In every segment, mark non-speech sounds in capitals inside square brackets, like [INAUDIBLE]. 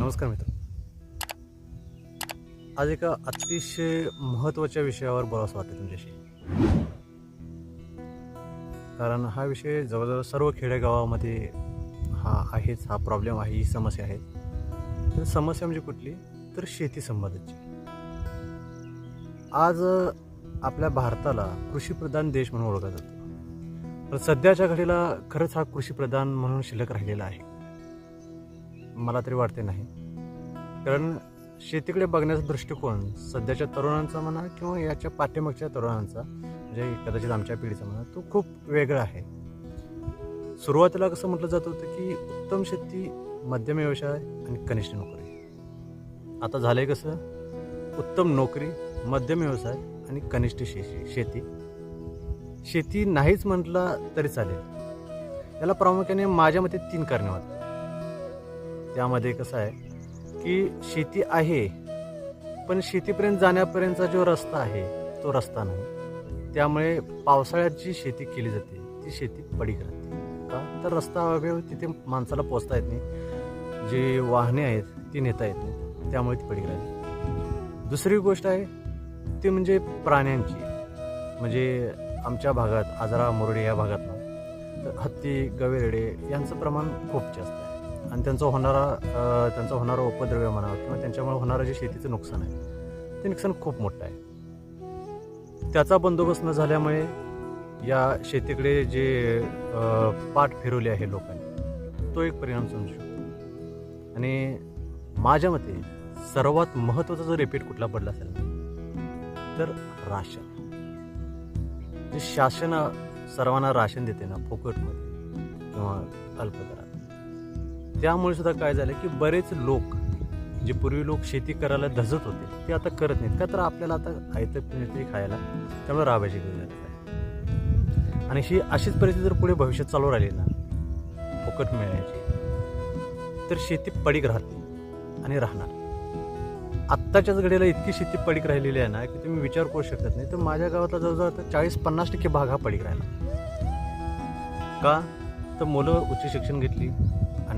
नमस्कार मित्र. आज एका अतिशय महत्त्वाच्या विषयावर बोलावंसं वाटतं तुमच्याशी. कारण हा विषय जवळजवळ सर्व खेडेगावामध्ये हा आहेच हा प्रॉब्लेम आहे ही समस्या आहे. तर समस्या म्हणजे कुठली? तर शेती संबंधाची. आज आपल्या भारताला कृषीप्रधान देश म्हणून ओळखला जातो. तर सध्याच्या घडीला खरंच हा कृषीप्रधान म्हणून शिल्लक राहिलेला आहे. मला तरी वाटते नाही. कारण शेतीकडे बघण्याचा दृष्टिकोन सध्याच्या तरुणांचा म्हणा किंवा याच्या पाठीमागच्या तरुणांचा म्हणजे कदाचित आमच्या पिढीचा म्हणा तो खूप वेगळा आहे. सुरुवातीला कसं म्हटलं जात होतं की उत्तम शेती मध्यम व्यवसाय आणि कनिष्ठ नोकरी. आता झालंय कसं? उत्तम नोकरी मध्यम व्यवसाय आणि कनिष्ठ शे शेती. शेती नाहीच म्हटलं तरी चालेल. याला प्रामुख्याने माझ्या मते तीन कारणे वाटतात. त्यामध्ये कसं आहे की शेती आहे पण शेतीपर्यंत जाण्यापर्यंतचा जो रस्ता आहे तो रस्ता नाही. त्यामुळे पावसाळ्यात जी शेती केली जाते ती शेती पडीक राहते. का? तर रस्ता अभाव तिथे माणसाला पोचता येत नाही. जी वाहने आहेत ती नेता येत नाही. त्यामुळे ती पडीक राहते. दुसरी गोष्ट आहे ती म्हणजे प्राण्यांची. म्हणजे आमच्या भागात आजरा मुरडे या भागात तर हत्ती गवेरेडे यांचं प्रमाण खूप जास्त आणि त्यांचा होणारा त्यांचा होणारा उपद्रव्य म्हणा किंवा त्यांच्यामुळे होणारं जे शेतीचं नुकसान आहे ते नुकसान खूप मोठं आहे. त्याचा बंदोबस्त न झाल्यामुळे या शेतीकडे जे पाठ फिरवले आहे लोकांनी तो एक परिणाम समजू शकतो. आणि माझ्या मते सर्वात महत्त्वाचा जर रिपीट कुठला पडला असेल तर राशन. जे शासन सर्वांना राशन देते ना फुकटमध्ये किंवा अल्पदरात. त्यामुळे सुद्धा काय झालं की बरेच लोक जे पूर्वी लोक शेती करायला धजत होते ते आता करत नाहीत. का तर आपल्याला आता आयतं मिळते खायला त्यामुळे राबायची गरज आहे. आणि ही अशीच परिस्थिती जर पुढे भविष्यात चालू राहिली ना फुकट मिळण्याची तर शेती पडीक राहते आणि राहणार. आत्ताच्याच घडीला इतकी शेती पडीक राहिलेली आहे ना की तुम्ही विचार करू शकत नाही. तर माझ्या गावातला जवळजवळ आता चाळीस पन्नास टक्के भाग हा पडीक राहिला. का? तर मुलं उच्च शिक्षण घेतली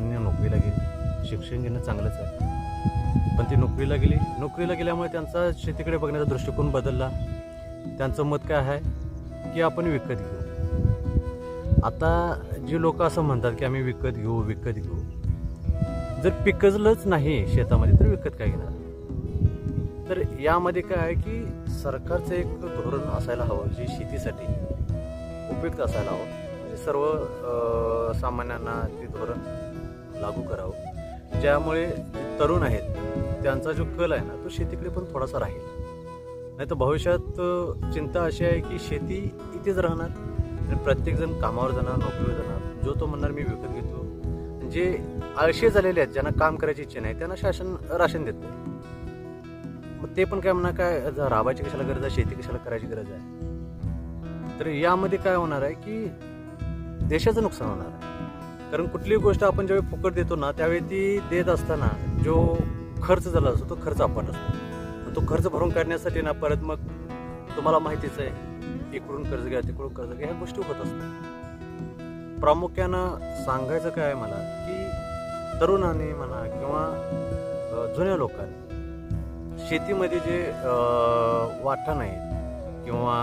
आणि नोकरीला गेली. शिक्षण घेणं चांगलंच आहे. पण ती नोकरीला गेली. नोकरीला गेल्यामुळे त्यांचा शेतीकडे बघण्याचा दृष्टिकोन बदलला. त्यांचं मत काय आहे? की आपण विकत घेऊ. आता जे लोक असं म्हणतात की आम्ही विकत घेऊ विकत घेऊ. जर पिकजलंच नाही शेतामध्ये तर विकत काय घेणार? तर यामध्ये काय आहे की सरकारचं एक धोरण असायला हवं जे शेतीसाठी उपयुक्त असायला हवं. म्हणजे सर्व सामान्यांना ते धोरण लागू करावं. ज्यामुळे तरुण आहेत त्यांचा जो कल आहे ना तो शेतीकडे पण थोडासा राहील. नाही तर भविष्यात चिंता अशी आहे की शेती इथेच राहणार आणि प्रत्येकजण कामावर जाणार नोकरीवर जाणार. जो तो म्हणणार मी विकत घेतो. जे आळशी झालेले आहेत ज्यांना काम करायची इच्छा नाही त्यांना शासन राशन देत नाही. मग ते पण काय म्हणा काय राबायची कशाला गरज आहे? शेती कशाला करायची गरज आहे? तर यामध्ये काय होणार आहे की देशाचं नुकसान होणार आहे. कारण कुठलीही गोष्ट आपण ज्यावेळी फुकट देतो ना त्यावेळी ती देत असताना जो खर्च झाला असतो तो खर्च आपण असतो. आणि तो खर्च भरून काढण्यासाठी ना परत मग तुम्हाला माहितीच आहे इकडून कर्ज घ्या तिकडून कर्ज घ्या ह्या गोष्टी होत असतात. प्रामुख्यानं सांगायचं काय आहे मला की तरुणांनी म्हणा किंवा जुन्या लोकांनी शेतीमध्ये जे अ, वाटा नाहीत किंवा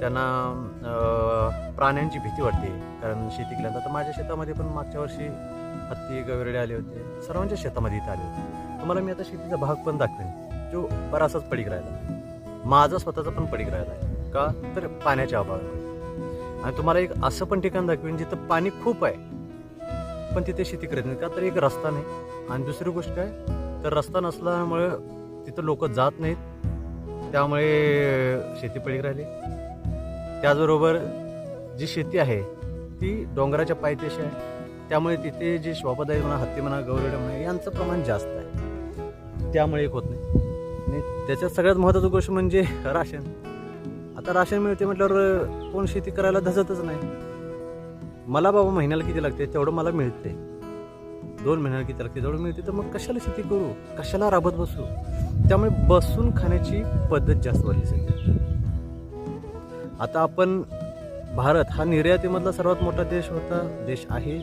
त्यांना प्राण्यांची भीती वाटते. कारण शेती केल्यानंतर तर माझ्या शेतामध्ये पण मागच्या वर्षी हत्ती गवेरडे आले होते. सर्वांच्या शेतामध्ये इथे आले होते. तुम्हाला मी आता शेतीचा भाग पण दाखवेन. जो बराचसाच पडीक राहिला. माझा स्वतःचा पण पडीक राहिला आहे. का? तर पाण्याच्या अभावामुळे. आणि तुम्हाला एक असं पण ठिकाण दाखवेन जिथं पाणी खूप आहे. पण तिथे शेती करत नाही का? तर एक रस्ता नाही. आणि दुसरी गोष्ट काय? तर रस्ता नसल्यामुळे तिथं लोक जात नाहीत. त्यामुळे शेती पडीक राहिली. त्याचबरोबर जी शेती आहे ती डोंगराच्या पायथ्याशी आहे. त्यामुळे तिथे जे श्वापदाई म्हणा हत्ती म्हणा गौरडे म्हणा यांचं प्रमाण जास्त आहे. त्यामुळे एक होत नाही. आणि त्याच्यात सगळ्यात महत्त्वाची गोष्ट म्हणजे राशन. आता राशन मिळते म्हटल्यावर कोण शेती करायला धजतच नाही. मला बाबा महिन्याला किती लागते? तेवढं मला मिळते. दोन महिन्याला किती लागते? तेवढं मिळते तर मग कशाला शेती करू? कशाला राबत बसू? त्यामुळे बसून खाण्याची पद्धत जास्त वाढली सध्या. आता आपण भारत हा निर्यातीमधला सर्वात मोठा देश होता देश आहे.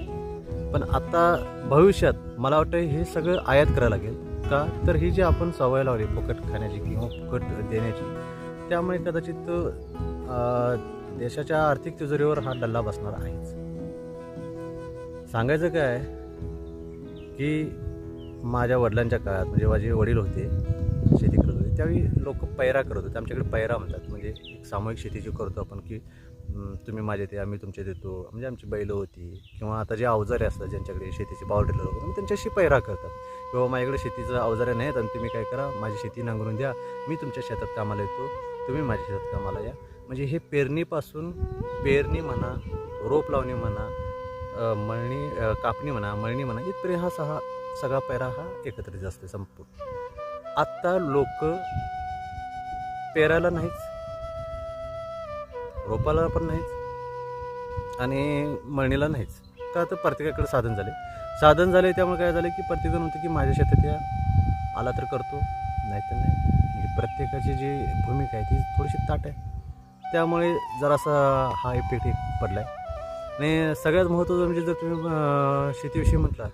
पण आता भविष्यात मला वाटतं हे सगळं आयात करायला लागेल. का? तर ही जी आपण सवय लावली फुकट खाण्याची किंवा फुकट देण्याची त्यामुळे कदाचित देशाच्या आर्थिक तिजोरीवर हा डल्ला बसणार आहेच. सांगायचं काय? की माझ्या वडिलांच्या काळात म्हणजे माझे वडील होते शेती त्यावेळी लोक पैरा करत होते. आमच्याकडे पैरा म्हणतात. म्हणजे एक सामूहिक शेती जी करतो आपण की तुम्ही माझे ते आम्ही तुमचे देतो म्हणजे आमची बैलं होती. किंवा आता जे अवजारे असतात ज्यांच्याकडे शेतीचे पावर टिलर वगैरे मग त्यांच्याशी पैरा करतात. किंवा माझ्याकडे शेतीचं अवजारे नाहीत आणि तुम्ही काय करा माझी शेती नांगरून द्या. मी तुमच्या शेतात कामाला येतो. तुम्ही माझ्या शेतात कामाला या. म्हणजे हे पेरणीपासून पेरणी म्हणा रोप लावणी म्हणा मळणी कापणी म्हणा मळणी म्हणा इथपर्यंत हा सहा सगळा पैरा हा एकत्रित असते संपूर्ण. आत्ता लोक पेरायला नाहीच रोपाला पण नाहीच आणि मळणीला नाहीच का तर प्रत्येकाकडे साधन झाले. साधन झाले त्यामुळे काय झालं की प्रत्येकजण म्हणतो की माझ्या शेतात या आला तर करतो. नाही तर नाही. म्हणजे प्रत्येकाची जी भूमिका आहे ती थोडीशी ताट आहे. त्यामुळे जरासा हा इफेक्ट पडला आहे आणि सगळ्यात महत्त्वाचं म्हणजे जर तुम्ही शेतीविषयी म्हटला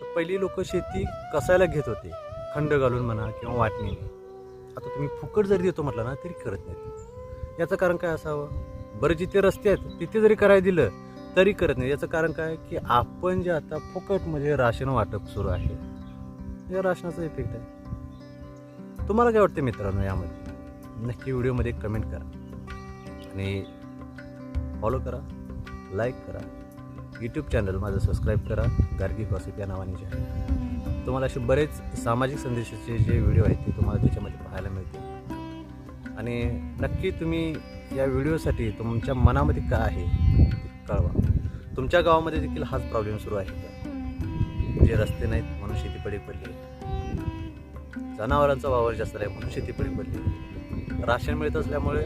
तर पहिली लोक शेती कसायला घेत होते? खंड घालून म्हणा किंवा वाटणीने आता तुम्ही फुकट जरी देतो म्हटलं ना तरी करत नाहीत. याचं कारण काय असावं? बरं जिथे रस्ते आहेत तिथे जरी करायला दिलं तरी करत नाही याचं कारण काय? की आपण जे आता फुकटमध्ये राशन वाटप सुरू आहे या राशनाचा इफेक्ट आहे. तुम्हाला काय वाटतं मित्रांनो यामध्ये? नक्की व्हिडिओमध्ये कमेंट करा. आणि फॉलो करा लाईक करा. यूट्यूब चॅनल माझं सबस्क्राईब करा. गार्गी गॉसिप या नावाने चॅनल तुम्हाला असे बरेच सामाजिक संदेशाचे जे व्हिडिओ आहेत ते तुम्हाला त्याच्यामध्ये पाहायला मिळतील. आणि नक्की तुम्ही या व्हिडिओसाठी तुमच्या मनामध्ये काय आहे कळवा. तुमच्या गावामध्ये देखील हाच प्रॉब्लेम सुरू आहे का? म्हणजे रस्ते नाहीत म्हणून शेती पडी पडली. जनावरांचा वावर जास्त आहे म्हणून शेती पडी पडली. राशन मिळत असल्यामुळे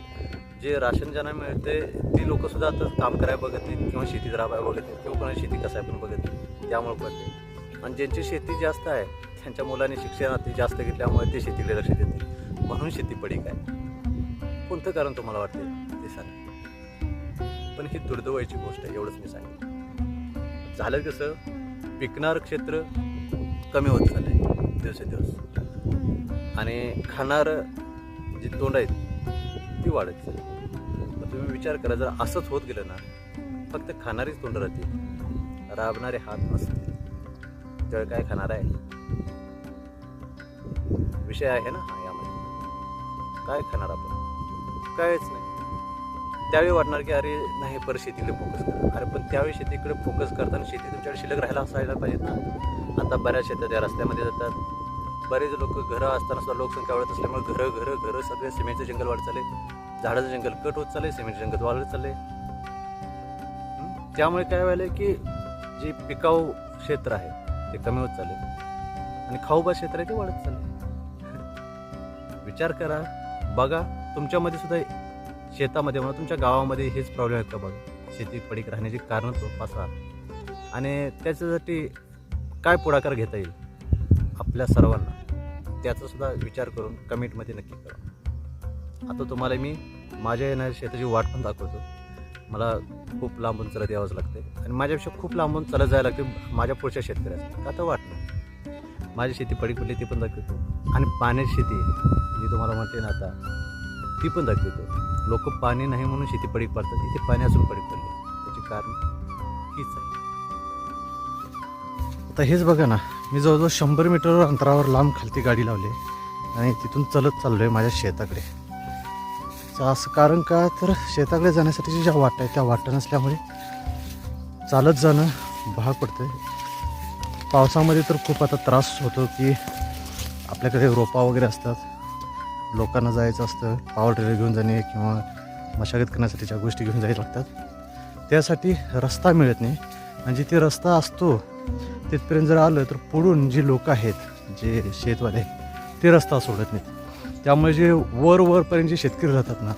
जे राशन ज्यांना मिळते ती लोकसुद्धा आता काम करायला बघत नाहीत किंवा शेतीत राबायला बघत नाहीत किंवा कोणाची शेती कसं आहे पण बघत नाही त्यामुळे पडते आणि ज्यांची शेती जास्त आहे त्यांच्या मुलांनी शिक्षणात जास्त घेतल्यामुळे ते शेतीकडे लक्ष देते म्हणून शेती पडी काय कोणतं कारण तुम्हाला वाटते ते सांगा. पण ही दुर्दैवाची गोष्ट आहे एवढंच मी सांगितलं झालं कसं पिकणारं क्षेत्र कमी होत चाललंय दिवसेदिवस. आणि खाणारं जी तोंड आहेत ती वाढत चालली. तुम्ही विचार करा जर असंच होत गेलं ना फक्त खाणारीच तोंड राहतील. राबणारे हात नसतील. त्यावेळी काय खाणार आहे? विषय आहे ना हा यामध्ये. काय खाणार आपण? कायच नाही. त्यावेळी वाटणार की अरे नाही परत शेतीकडे फोकस करा. अरे पण त्यावेळी शेतीकडे फोकस करताना शेती तुमच्याकडे शिल्लक राहायला असायला पाहिजेत ना. आता बऱ्याच शेतात या रस्त्यामध्ये जातात. बरेच लोक घरं असताना सुद्धा लोकसंख्या वाढत असल्यामुळे घरं घरं घरं सगळे सिमेंटचं जंगल वाढत चालले. झाडाचं जंगल कट होत चालले सिमेंटचं जंगल वाढत चालले. त्यामुळे काय व्हायलं की जे पिकाऊ क्षेत्र आहे ते कमी होत चालले. आणि खाऊबा क्षेत्र आहे ते वाढत चालले. विचार करा. बघा तुमच्यामध्ये सुद्धा शेतामध्ये म्हणा तुमच्या गावामध्ये हेच प्रॉब्लेम आहेत का बघा? शेती पडीक राहण्याची कारणं तो पासा. आणि त्याच्यासाठी काय पुढाकार घेता येईल? आपल्या सर्वांना. त्याचासुद्धा विचार करून कमेंटमध्ये नक्की करा. आता तुम्हाला मी माझ्या येणाऱ्या शेताची वाट पण दाखवतो. मला खूप लांबून चालत यावंच लागते आणि माझ्यापेक्षा खूप लांबून चालत जायला लागते माझ्या पुढच्या शेतकऱ्याचं. का तर वाट माझी शेती पडीक पडली ती पण दाखवतो. आणि पाण्याची शेती जी तुम्हाला म्हणते ना आता ती पण दाखवतो. लोक पाणी नाही म्हणून शेती पडीक पडतात इथे पाणी असून पडीक पडले त्याचे कारण हीच आहे. आता हेच बघा ना मी जवळजवळ शंभर मीटर अंतरावर लांब खालती गाडी लावली आणि तिथून चलत चाललो आहे माझ्या शेताकडे. असं कारण का तर शेताकडे जाण्यासाठीची ज्या वाटा आहेत त्या वाटा नसल्यामुळे चालत जाणं भाग पडतं पावसामध्ये तर खूप आता त्रास होतो की आपल्याकडे रोपा वगैरे असतात. लोकांना जायचं असतं पावर ट्रेलर घेऊन जाणे किंवा मशागत करण्यासाठी ज्या गोष्टी घेऊन जायला लागतात. त्यासाठी रस्ता मिळत नाही. आणि जिथे रस्ता असतो तिथपर्यंत जर आलं तर पुढून जी लोक आहेत जे शेतवाले ते रस्ता सोडत नाहीत. त्यामुळे जे वर वरपर्यंत जे शेतकरी राहतात ना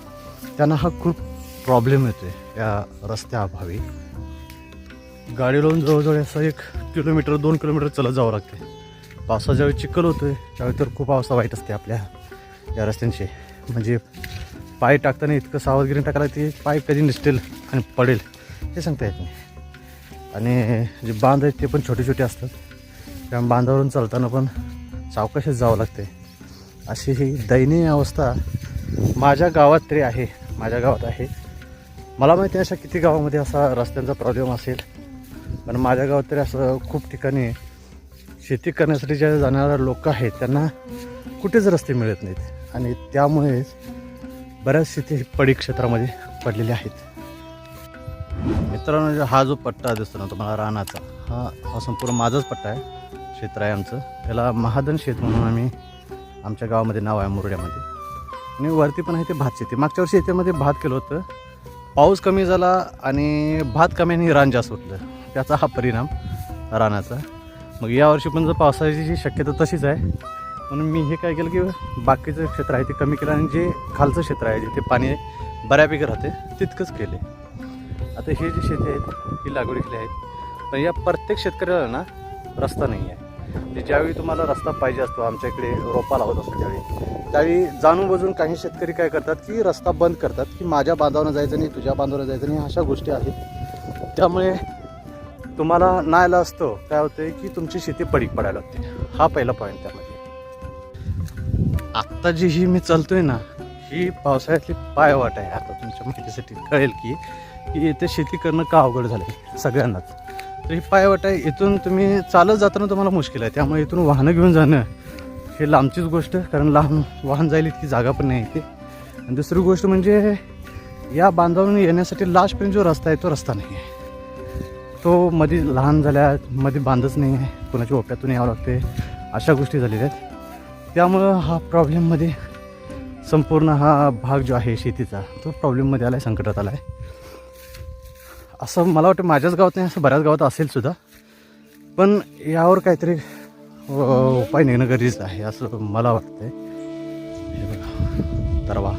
त्यांना हा खूप प्रॉब्लेम येतो आहे या रस्त्याअभावी. गाडी लावून जवळजवळ असं एक किलोमीटर दोन किलोमीटर चलत जावं लागते पावसा ज्यावेळी चिखल होतो आहे त्यावेळी तर खूप अवस्था वाईट असते आपल्या या रस्त्यांची. म्हणजे पाय टाकताना इतकं सावधगिरी टाकायला ते पाय कधी निसटेल आणि पडेल हे सांगता येत नाही. आणि जे बांध आहेत ते पण छोटे छोटे असतात. त्या बांधावरून चालताना पण सावकाशच जावं लागते अशी ही दयनीय अवस्था माझ्या गावात तरी आहे माझ्या गावात आहे. मला माहिती आहे अशा किती गावामध्ये असा रस्त्यांचा प्रॉब्लेम असेल. पण माझ्या गावात तरी असं खूप ठिकाणी शेती करण्यासाठी ज्या जाणाऱ्या लोक आहेत त्यांना कुठेच रस्ते मिळत नाहीत. आणि त्यामुळेच बऱ्याच शेती पडी क्षेत्रामध्ये पडलेल्या आहेत. मित्रांनो हा जो पट्टा दिसतो ना तुम्हाला रानाचा हा हा संपूर्ण माझाच पट्टा आहे. क्षेत्र आहे आमचं. त्याला महादन शेत म्हणून आम्ही आमच्या गावामध्ये नाव आहे मुरड्यामध्ये. आणि वरती पण आहे ते भात शेती मागच्या वर्षी याच्यामध्ये भात केलं होतं. पाऊस कमी झाला आणि भात कमी आणि रान जास्त उठलं त्याचा हा परिणाम रानाचा. मग यावर्षी पण जर पावसाची जी शक्यता तशीच आहे. म्हणून मी हे काय केलं की बाकीचं क्षेत्र आहे ते कमी केलं आणि जे खालचं क्षेत्र आहे जिथे पाणी बऱ्यापैकी राहते तितकंच केले. आता हे जी शेती आहेत ही लागवड केली आहेत पण या प्रत्येक शेतकऱ्याला ना रस्ता नाही आहे. म्हणजे ज्यावेळी तुम्हाला रस्ता पाहिजे असतो आमच्या इकडे रोपा लावत असतो त्यावेळी. त्यावेळी जाणून बजून काही शेतकरी काय करतात की रस्ता बंद करतात की माझ्या बांधावरनं जायचं नाही तुझ्या बांधावर जायचं नाही अशा गोष्टी आहेत. त्यामुळे तुम्हाला नायला असतो काय होतं की तुमची शेती पडीक पडायला लागते. हा पहिला पॉईंट त्यामध्ये. आत्ता जी ही मी चालतोय ना ही पावसाळ्यातली पायवाट आहे. आता तुमच्या माहितीसाठी कळेल की की इथे शेती करणं का अवघड झालं सगळ्यांनाच. तर ही पायवाट आहे इथून तुम्ही चालत जाताना तुम्हाला मुश्किल आहे. त्यामुळे इथून वाहनं घेऊन जाणं हे लांबचीच गोष्ट कारण लांब वाहन जाईल इतकी जागा पण नाही इथे. आणि दुसरी गोष्ट म्हणजे या बांधावरून येण्यासाठी लास्टपर्यंत जो रस्ता आहे तो रस्ता नाही आहे. तो मध्ये लहान झाल्या मध्ये बांधच नाही आहे. कोणाच्या ओप्यातून यावं लागते अशा गोष्टी झालेल्या आहेत. त्यामुळं हा प्रॉब्लेममध्ये संपूर्ण हा भाग जो आहे शेतीचा तो प्रॉब्लेममध्ये आला आहे संकटात आला आहे असं मला वाटतं माझ्याच गावात नाही असं बऱ्याच गावात असेल सुद्धा. पण यावर काहीतरी उपाय निघणं गरजेचं आहे असं मला वाटतंय. हे बघा तरवा.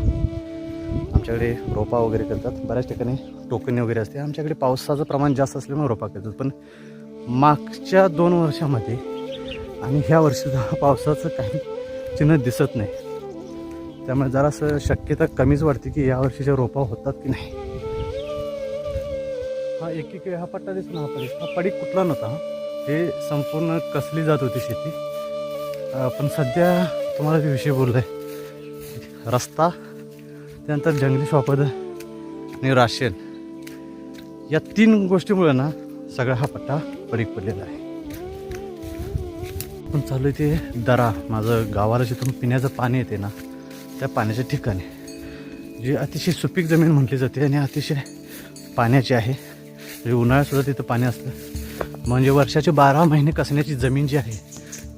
आमच्याकडे रोपा वगैरे करतात. बऱ्याच ठिकाणी टोकणी वगैरे असते. आमच्याकडे पावसाचं प्रमाण जास्त असल्यामुळे रोपा करतात. पण मागच्या दोन वर्षामध्ये आणि ह्या वर्षीसुद्धा [LAUGHS] पावसाचं काही चिन्ह दिसत नाही. त्यामुळे जरासं शक्यता कमीच वाटते की या वर्षीच्या रोपा होतात की नाही. हा एक हा पट्टा दिसतो ना हा पडीक हा पडीक कुठला नव्हता हा. हे संपूर्ण कसली जात होती शेती? पण सध्या तुम्हाला जे विषय बोललाय. रस्ता त्यानंतर जंगली स्वापद आणि राशन या तीन गोष्टीमुळे ना सगळा हा पट्टा पडीक पडलेला आहे. पण चालू आहे ते दरा. माझं गावाला जिथून पिण्याचं पाणी येते ना त्या पाण्याच्या ठिकाणी. जी अतिशय सुपीक जमीन म्हटली जाते आणि अतिशय पाण्याची आहे. म्हणजे उन्हाळ्यासुद्धा तिथं पाणी असतं. म्हणजे वर्षाचे बारा महिने कसण्याची जमीन जी आहे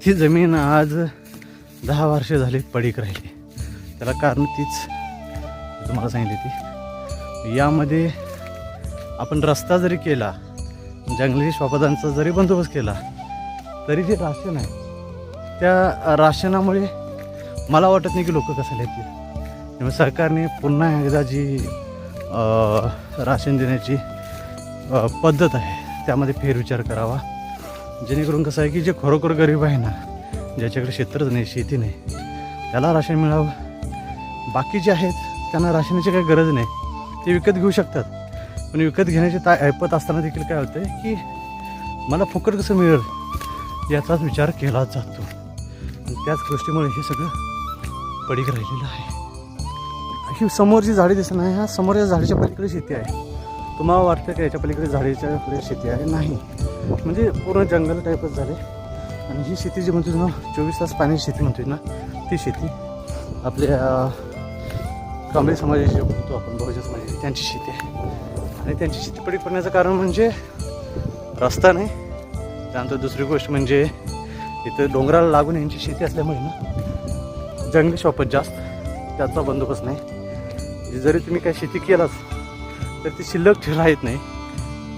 ती जमीन आज दहा वर्ष झाली पडीक राहिली. त्याला कारण तीच तुम्हाला सांगितली ती. यामध्ये आपण रस्ता जरी केला जंगली श्वापदांचा जरी बंदोबस्त केला तरी जे राशन आहे त्या राशनामुळे मला वाटत नाही की लोक कसायला येतील. त्यामुळे सरकारने पुन्हा एकदा जी राशन देण्याची पद्धत आहे. त्यामध्ये फेरविचार करावा. जेणेकरून कसं आहे की जे खरोखर गरीब आहे ना ज्याच्याकडे क्षेत्रच नाही शेती नाही त्याला राशन मिळावं. बाकी जे आहेत त्यांना राशनाची काही गरज नाही. ते विकत घेऊ शकतात. पण विकत घेण्याची ता ऐपत असताना देखील काय होतं आहे की मला फुकट कसं मिळेल याचाच विचार केला जातो. आणि त्याच गोष्टीमुळे हे सगळं पडीक राहिलेलं आहे. ही समोर जी झाडी दिसत नाही ह्या समोरच्या झाडीच्या पलीकडे शेती आहे. तुम्हाला वाटतं की याच्या पलीकडे झाडीच्या पुढे शेती आहे? नाही. म्हणजे पूर्ण जंगल टाईपच झाले. आणि ही शेती जी म्हणतो ना चोवीस तास पाण्याची शेती म्हणतोय ना ती शेती आपल्या कांबळी समाजाची म्हणतो आपण बहुजन समाजाची त्यांची शेती आहे. आणि त्यांची शेती पडीक पडण्याचं कारण म्हणजे रस्ता नाही. त्यानंतर दुसरी गोष्ट म्हणजे इथं डोंगराला लागून यांची शेती असल्यामुळे ना जंगली शॉपत जास्त त्याचा बंदोबस्त नाही. जरी तुम्ही काही शेती केलाच तर ती शिल्लक ठेवला येत नाही.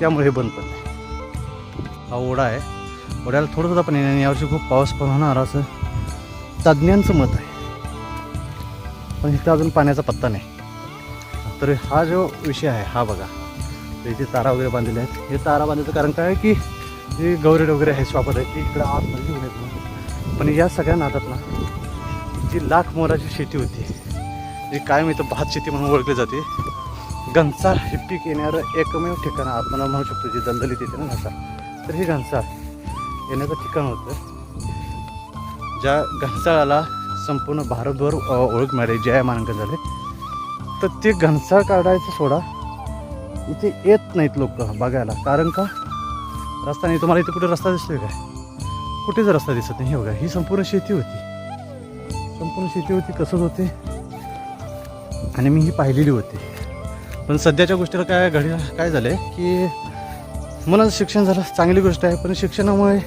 त्यामुळे हे बंद पडते हा ओढा आहे. ओढ्याला थोडं सुद्धा पाणी नाही. आणि यावर्षी खूप पाऊस पण होणार असं तज्ज्ञांचं मत आहे. पण इथं अजून पाण्याचा पत्ता नाही. तर हा जो विषय आहे हा बघा. तर इथे तारा वगैरे बांधलेले आहेत. हे तारा बांधायचं कारण काय आहे की जे गौरेड वगैरे आहे स्वापत आहे. ते इकडं आतमध्ये घेऊन येत नाही. पण या सगळ्या नादात ना जी लाख मोराची शेती होती जी कायम इथं भात शेती म्हणून ओळखली जाते घनसार हे पीक येणारं एकमेव ठिकाण आपण म्हणू शकतो जे दलदलीत येते ना घनसाळ तर हे घनसाळ येण्याचं ठिकाण होतं. ज्या घनसाळाला संपूर्ण भारतभर ओळख मिळाली जय मानांकन झाले. तर ते घनसाळ काढायचं सोडा. इथे येत नाहीत लोक बघायला. कारण का? रस्ता नाही. तुम्हाला इथे कुठे रस्ता दिसतोय काय? कुठेच रस्ता दिसत नाही. हे बघा ही संपूर्ण शेती होती. संपूर्ण शेती होती कसंच होते? आणि मी ही पाहिलेली होती. पण सध्याच्या गोष्टीला काय घडी काय झालं आहे की मला शिक्षण झालं चांगली गोष्ट आहे पण शिक्षणामुळे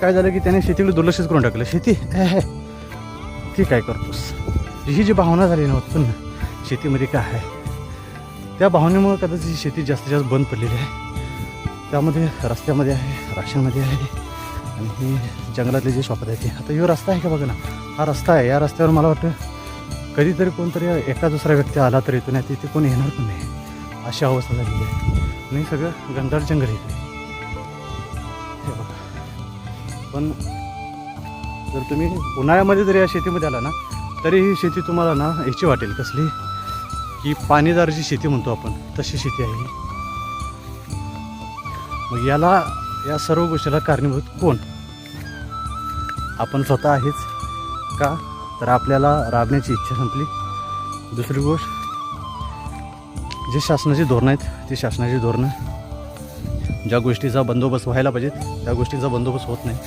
काय झालं की त्याने शेतीकडे दुर्लक्षच करून टाकलं. शेती ती काय करतोस? ही जी भावना झाली ना उत्पन्न शेतीमध्ये काय आहे? त्या भावनेमुळे कदाचित ही शेती जास्तीत जास्त बंद पडलेली आहे. त्यामध्ये रस्त्यामध्ये आहे राशनमध्ये आहे आणि हे जंगलातले जे शॉप आहेत ते. आता ह्यो रस्ता आहे का बघा ना? हा रस्ता आहे. या रस्त्यावर मला वाटतं कधीतरी कोणतरी एका दुसरा व्यक्ती आला तर इथून नाही तिथे कोणी येणार पण नाही. अशी अवस्था झालेली आहे. आणि सगळं गंधार जंगल आहे इथे. हे बघा. पण जर तुम्ही उन्हाळ्यामध्ये जरी या शेतीमध्ये आला ना तरी ही शेती तुम्हाला ना याची वाटेल कसली? की पाणीदार जी शेती म्हणतो आपण तशी शेती आहे मग याला या सर्व गोष्टीला कारणीभूत कोण? आपण स्वतः आहेच का? तर आपल्याला राबण्याची इच्छा संपली. दुसरी गोष्ट जे शासनाची धोरणं आहेत ती शासनाची धोरणं ज्या गोष्टीचा बंदोबस्त व्हायला पाहिजेत त्या गोष्टीचा बंदोबस्त होत नाही.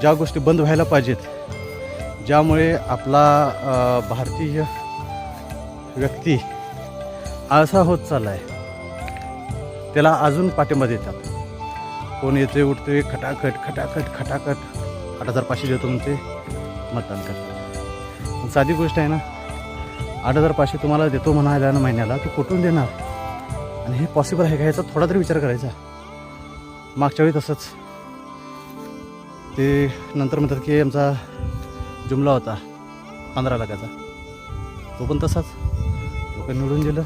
ज्या गोष्टी बंद व्हायला पाहिजेत ज्यामुळे आपला भारतीय व्यक्ती आळसा होत चालला आहे त्याला अजून पाठिंबा देतात. कोण येते उठते खटाखट खटाखट खटाखट आठ हजार पाचशे देतो म्हणते. मतदान करतात. साधी गोष्ट आहे ना आठ हजार पाचशे तुम्हाला देतो म्हणायला ना महिन्याला तू कुठून देणार? आणि हे पॉसिबल आहे का ह्याचा थोडा तरी विचार करायचा. मागच्या वेळी तसंच. ते नंतर म्हणतात की आमचा जुमला होता पंधरा लाखाचा. तो पण तसाच. लोक निवडून दिलं.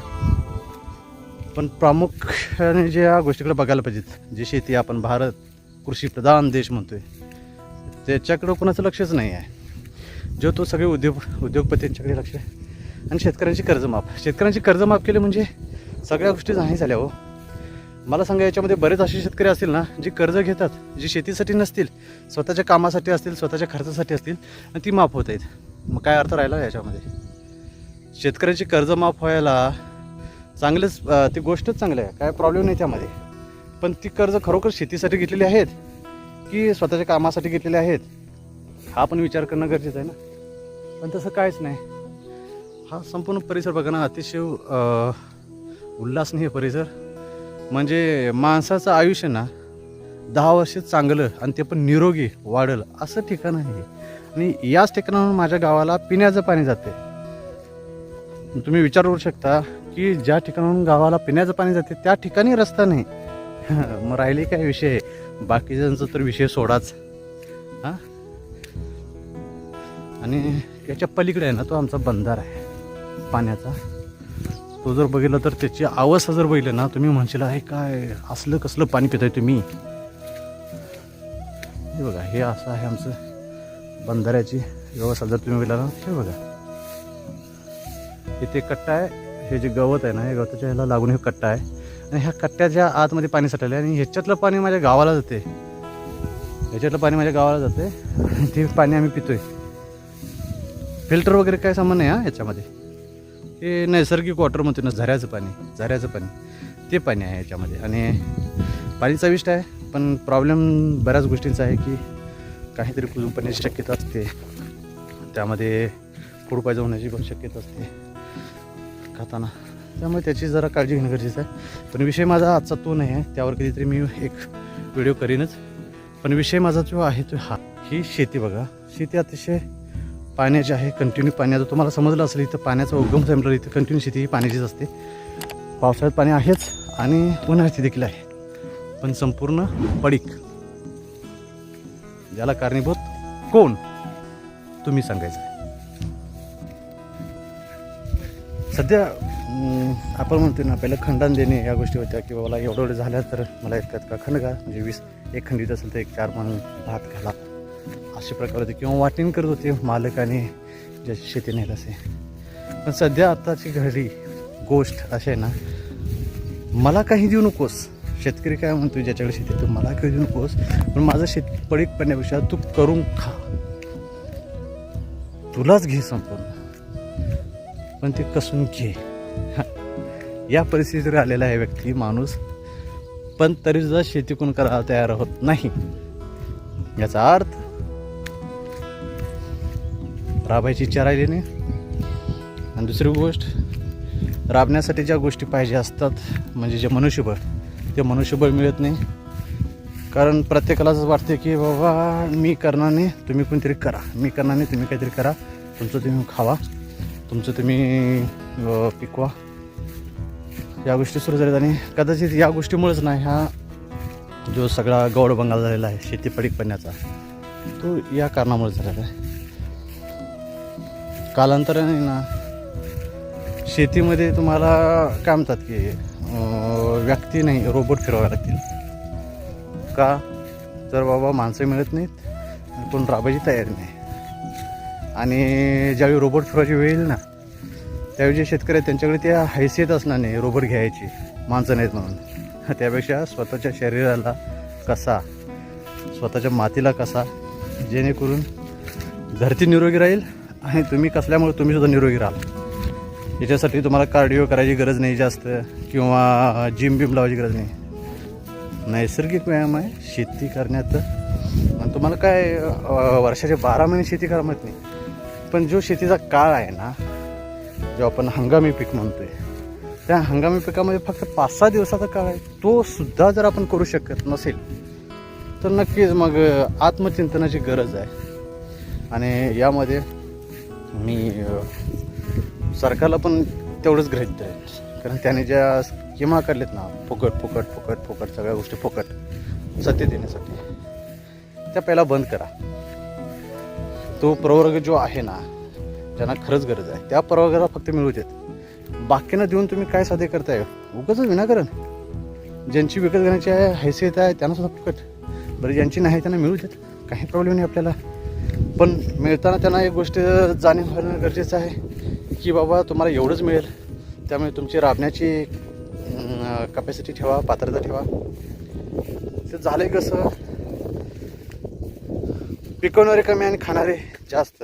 पण प्रामुख्याने जे या गोष्टीकडे बघायला पाहिजेत जी शेती आपण भारत कृषीप्रधान देश म्हणतोय त्याच्याकडं कोणाचं लक्षच नाही आहे. जो तो सगळे उद्योग उद्योगपतींच्याकडे लक्ष आहे. आणि शेतकऱ्यांची कर्जमाफ शेतकऱ्यांची कर्जमाफ केली म्हणजे सगळ्या गोष्टी नाही झाल्या हो. मला सांगा याच्यामध्ये बरेच असे शेतकरी असतील ना जे कर्ज घेतात जी शेतीसाठी नसतील स्वतःच्या कामासाठी असतील स्वतःच्या खर्चासाठी असतील आणि ती माफ होत आहेत. मग काय अर्थ राहिला याच्यामध्ये? शेतकऱ्याची कर्ज माफ व्हायला चांगलंच ती गोष्टच चांगली आहे. काय प्रॉब्लेम नाही त्यामध्ये. पण ती कर्ज खरोखर शेतीसाठी घेतलेली आहेत? की स्वतःच्या कामासाठी घेतलेले आहेत? हा पण विचार करणं गरजेचं आहे ना. पण तसं काहीच नाही. हा संपूर्ण परिसर बघा ना अतिशय नाही उल्हासनीय परिसर. म्हणजे माणसाचं आयुष्य ना दहा वर्ष चांगलं आणि ते पण निरोगी वाढलं असं ठिकाण आहे. आणि याच ठिकाणाहून माझ्या गावाला पिण्याचं पाणी जाते. तुम्ही विचार करू शकता की ज्या ठिकाणाहून गावाला पिण्याचं पाणी जाते त्या ठिकाणी रस्ता नाही. [LAUGHS] मग राहिले काय विषय? बाकीच्यांचा तर विषय सोडाच. हां? आणि याच्या पलीकडे आहे ना तो आमचा बंधार आहे. पाण्याचा. तो जर बघितला तर त्याची अवस्था जर बघितली ना तुम्ही म्हणशील आहे काय असलं कसलं पाणी पिताय तुम्ही? हे बघा हे असं आहे आमचं बंधाऱ्याची व्यवस्था. जर तुम्ही बघितला ना हे बघा. इथे कट्टा आहे. हे जे गवत आहे ना हे गवताच्या ह्याला लागून हे कट्टा आहे. आणि ह्या कट्ट्याच्या आतमध्ये पाणी साठवलं आहे आणि ह्याच्यातलं पाणी माझ्या गावाला जाते. ह्याच्यातलं पाणी माझ्या गावाला जाते. आणि ते पाणी आम्ही पितोय. फिल्टर वगैरे काय सामान नाही हा याच्यामध्ये? हे नैसर्गिक वॉटर म्हणतो ना झऱ्याचं पाणी झऱ्याचं पाणी. ते पाणी आहे याच्यामध्ये. आणि पाणी चविष्ट आहे पण प्रॉब्लेम बऱ्याच गोष्टींचा आहे की काहीतरी कुजून पडण्याची शक्यता असते. त्यामध्ये फूड होण्याची पण शक्यता असते. खाताना. त्यामुळे त्याची जरा काळजी घेणं गरजेचं आहे. पण विषय माझा आजचा तो नाही आहे. त्यावर कधीतरी मी एक व्हिडिओ करीनच. पण विषय माझा जो आहे तो हा. ही शेती बघा. शेती अतिशय पाण्याची आहे कंटिन्यू पाण्याचं तुम्हाला समजलं असेल इथं पाण्याचा उगम संपलं इथं कंटिन्यू शेती ही पाण्याचीच असते. पावसाळ्यात पाणी आहेच आणि उन्हाळ्याची देखील आहे. पण संपूर्ण पडीक याला कारणीभूत कोण? तुम्ही सांगायचं सध्या आपण म्हणतो ना पहिलं खंडन देणे या गोष्टी होत्या की बाबा एवढं एवढं झाल्या तर मला इतकं का खंड का म्हणजे वीस एक खंडीत असेल तर एक चार मन भात घाला. असे प्रकार होते किंवा वाटेन करत होते मालकाने ज्याची शेती नेल असे. पण सध्या आत्ताची घडी गोष्ट अशी आहे ना मला काही देऊ नकोस. शेतकरी काय म्हणतो ज्याच्याकडे शेती तू मला काही देऊ नकोस. पण माझं शेत पडीक पडण्यापेक्षा तू करून खा. तुलाच घे संपूर्ण. पण ते कसून घे. या परिस्थितीवर आलेला आहे व्यक्ती माणूस. पण तरी सुद्धा शेती कोण करायला तयार होत नाही. याचा अर्थ राबायची इच्छा राहिली नाही. आणि दुसरी गोष्ट राबण्यासाठी ज्या गोष्टी पाहिजे असतात म्हणजे जे मनुष्यबळ ते मनुष्यबळ मिळत नाही. कारण प्रत्येकालाच वाटते की बाबा मी करणार नाही तुम्ही कोणतरी करा. मी करणार नाही तुम्ही काहीतरी करा. तुमचं तुम्ही खावा. तुमचं तुम्ही पिकवा. या गोष्टी सुरू झाल्यात आणि कदाचित या गोष्टीमुळेच नाही हा जो सगळा गौड बंगाल झालेला आहे शेती पडीक पडण्याचा तो या कारणामुळे झालेला आहे. कालांतराने ना शेतीमध्ये तुम्हाला काय म्हणतात की व्यक्ती नाही रोबोट फिरवावे लागतील. का? तर बाबा माणसं मिळत नाहीत कोण राबायची तयारी नाही. आणि ज्यावेळी रोबोट फिरवायची वेळ येईल ना त्यावेळी जे शेतकरी आहेत त्यांच्याकडे त्या हैसियत असणार नाही रोबोट घ्यायची माणसं नाहीत म्हणून. त्यापेक्षा स्वतःच्या शरीराला कसा स्वतःच्या मातीला कसा जेणेकरून धरती निरोगी राहील आणि तुम्ही कसल्यामुळे तुम्ही सुद्धा निरोगी राहाल? याच्यासाठी तुम्हाला कार्डिओ करायची गरज नाही जास्त किंवा जिम बिम लावायची गरज नाही. नैसर्गिक व्यायाम आहे शेती करण्यात आणि तुम्हाला काय वर्षाचे बारा महिने शेती करा माहीत नाही. पण जो शेतीचा काळ आहे ना जो आपण हंगामी पीक म्हणतो आहे त्या हंगामी पिकामध्ये फक्त पाच सहा दिवसाचा काळ आहे. तो सुद्धा जर आपण करू शकत नसेल तर नक्कीच मग आत्मचिंतनाची गरज आहे. आणि यामध्ये मी सरकारला पण तेवढंच ग्रहित धरेल कारण त्याने ज्या स्कीमा काढल्यात ना फुकट फुकट फुकट फुकट सगळ्या गोष्टी फुकट सत्य देण्यासाठी त्या पहिला बंद करा. तो प्रवर्ग जो आहे ना ज्यांना खरंच गरज आहे त्या प्रवर्गाला फक्त मिळू देत. बाकीनं देऊन तुम्ही काय साध्य करताय? उगाच विनाकारण. ज्यांची विकत घेण्याची आहे हैसियत आहे त्यांना सुद्धा फुकट. बरं ज्यांची नाही त्यांना मिळू देत. काही प्रॉब्लेम नाही आपल्याला. पण मिळताना त्यांना एक गोष्ट जाणीव होणं गरजेचं आहे की बाबा तुम्हाला एवढंच मिळेल त्यामुळे तुमची राबण्याची कपॅसिटी ठेवा पात्रता ठेवा. ते झालंय कसं पिकवणारे कमी आणि खाणारे जास्त.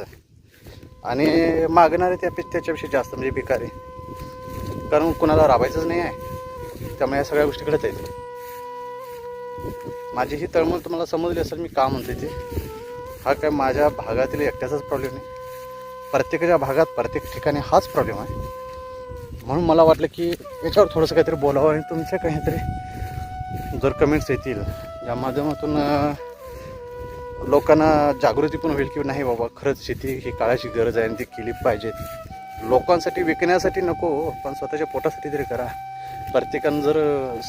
आणि मागणारे त्यापे त्याच्यापेक्षा जास्त म्हणजे भिकारी. कारण कुणाला राबायचंच नाही आहे त्यामुळे या सगळ्या गोष्टी घडत आहेत. माझी ही तळमळ तुम्हाला समजली असेल मी का म्हणते ते. हा काय माझ्या भागातील एकट्याचाच प्रॉब्लेम नाही प्रत्येकाच्या भागात प्रत्येक ठिकाणी हाच प्रॉब्लेम आहे. म्हणून मला वाटलं की याच्यावर थोडंसं काहीतरी बोलावं आणि तुमच्या काहीतरी जर कमेंट्स येतील या माध्यमातून लोकांना जागृती पण होईल की नाही बाबा खरंच शेती ही काळाची गरज आहे आणि ती केली पाहिजे. लोकांसाठी विकण्यासाठी नको पण स्वतःच्या पोटासाठी तरी करा. प्रत्येकानं जर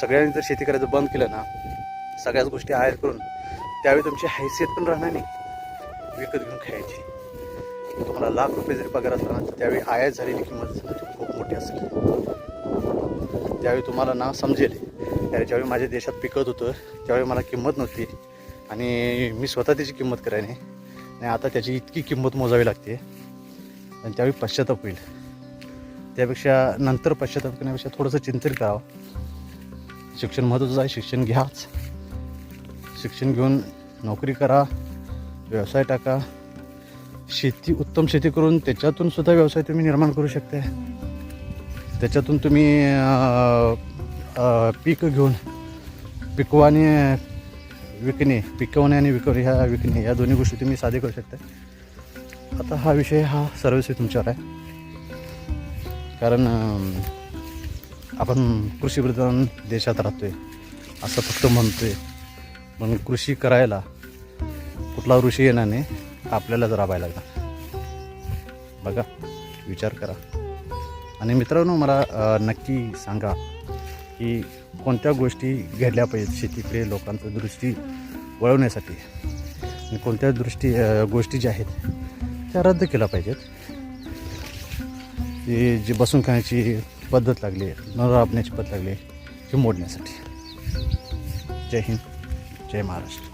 सगळ्यांनी जर शेती करायचं बंद केलं ना सगळ्याच गोष्टी आयात करून त्यावेळी तुमची हैसियत पण राहणार नाही. विकत घेऊन खायची. तुम्हाला लाख रुपये जरी पगार असला ना तर त्यावेळी आयात झालेली किंमत खूप मोठी असेल. त्यावेळी तुम्हाला ना समजेल. अरे ज्यावेळी माझ्या देशात पिकत होतं त्यावेळी मला किंमत नव्हती. आणि मी स्वतः त्याची किंमत करायने नाही. आणि आता त्याची इतकी किंमत मोजावी लागते. आणि त्यावेळी पश्चाताप होईल. त्यापेक्षा नंतर पश्चाताप करण्यापेक्षा थोडंसं चिंतन करावं. शिक्षण महत्त्वाचं आहे शिक्षण घ्याच. शिक्षण घेऊन नोकरी करा. व्यवसाय टाका. शेती उत्तम शेती करून त्याच्यातून सुद्धा व्यवसाय तुम्ही निर्माण करू शकता त्याच्यातून तुम्ही पीक घेऊन पिकवाने विकणे पिकवणे आणि विकवणे ह्या विकणे या दोन्ही गोष्टी तुम्ही साध्य करू शकता आता हा विषय हा सर्वस्वी तुमच्यावर आहे. कारण आपण कृषीप्रधान देशात राहतो आहे असं फक्त म्हणतो आहे पण कृषी करायला कुठला ऋषी येणार नाही आपल्यालाच राबायला लागणार. बघा विचार करा. आणि मित्रांनो मला नक्की सांगा की कोणत्या गोष्टी घडल्या पाहिजेत शेतीकडे लोकांचं दृष्टी वळवण्यासाठी? आणि कोणत्या दृष्टी गोष्टी ज्या आहेत त्या रद्द केल्या पाहिजेत? की जी बसून खाण्याची पद्धत लागली न राबण्याची पद्धत लागली ती मोडण्यासाठी. जय हिंद जय महाराष्ट्र.